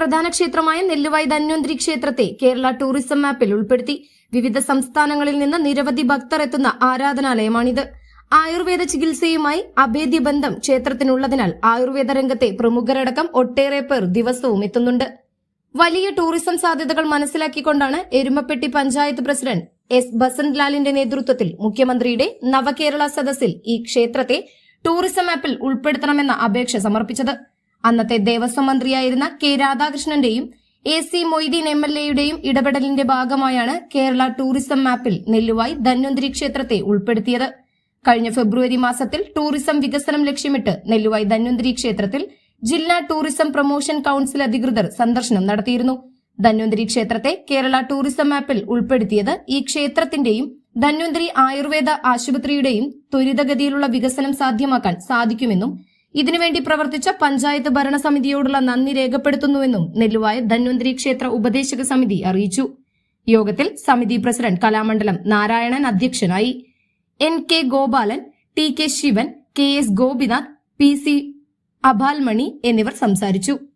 പ്രധാന ക്ഷേത്രമായ നെല്ലുവായി ധന്വന്തരി ക്ഷേത്രത്തെ കേരള ടൂറിസം മാപ്പിൽ ഉൾപ്പെടുത്തി. വിവിധ സംസ്ഥാനങ്ങളിൽ നിന്ന് നിരവധി ഭക്തർ എത്തുന്ന ആരാധനാലയമാണിത്. ആയുർവേദ ചികിത്സയുമായി അഭേദ്യ ബന്ധം ക്ഷേത്രത്തിനുള്ളതിനാൽ ആയുർവേദ രംഗത്തെ പ്രമുഖരടക്കം ഒട്ടേറെ പേർ ദിവസവും എത്തുന്നുണ്ട്. വലിയ ടൂറിസം സാധ്യതകൾ മനസ്സിലാക്കിക്കൊണ്ടാണ് എരുമപ്പെട്ടി പഞ്ചായത്ത് പ്രസിഡന്റ് എസ്. ബസന്ത് ലാലിന്റെ നേതൃത്വത്തിൽ മുഖ്യമന്ത്രിയുടെ നവകേരള സദസ്സിൽ ഈ ക്ഷേത്രത്തെ ടൂറിസം ആപ്പിൽ ഉൾപ്പെടുത്തണമെന്ന അപേക്ഷ സമർപ്പിച്ചത്. അന്നത്തെ ദേവസ്വം മന്ത്രിയായിരുന്ന കെ രാധാകൃഷ്ണന്റെയും A C Moideen M L എയുടെയും ഇടപെടലിന്റെ ഭാഗമായാണ് കേരള ടൂറിസം മാപ്പിൽ നെല്ലുവായി ധന്വന്തിരി ക്ഷേത്രത്തെ ഉൾപ്പെടുത്തിയത്. കഴിഞ്ഞ ഫെബ്രുവരി മാസത്തിൽ ടൂറിസം വികസനം ലക്ഷ്യമിട്ട് നെല്ലുവായി ധന്വന്തിരി ക്ഷേത്രത്തിൽ ജില്ലാ ടൂറിസം പ്രൊമോഷൻ കൌൺസിൽ അധികൃതർ സന്ദർശനം നടത്തിയിരുന്നു. ധന്വന്തിരി ക്ഷേത്രത്തെ കേരള ടൂറിസം മാപ്പിൽ ഉൾപ്പെടുത്തിയത് ഈ ക്ഷേത്രത്തിന്റെയും ധന്വന്തിരി ആയുർവേദ ആശുപത്രിയുടെയും ത്വരിതഗതിയിലുള്ള വികസനം സാധ്യമാക്കാൻ സാധിക്കുമെന്നും ഇതിനുവേണ്ടി പ്രവർത്തിച്ച പഞ്ചായത്ത് ഭരണസമിതിയോടുള്ള നന്ദി രേഖപ്പെടുത്തുന്നുവെന്നും നെല്ലുവായ ധന്വന്തരി ക്ഷേത്ര ഉപദേശക സമിതി അറിയിച്ചു. യോഗത്തിൽ സമിതി പ്രസിഡന്റ് കലാമണ്ഡലം നാരായണൻ അധ്യക്ഷനായി. N K Gopalan T K Sivan K S Gopinath P C അഭാൽമണി എന്നിവർ സംസാരിച്ചു.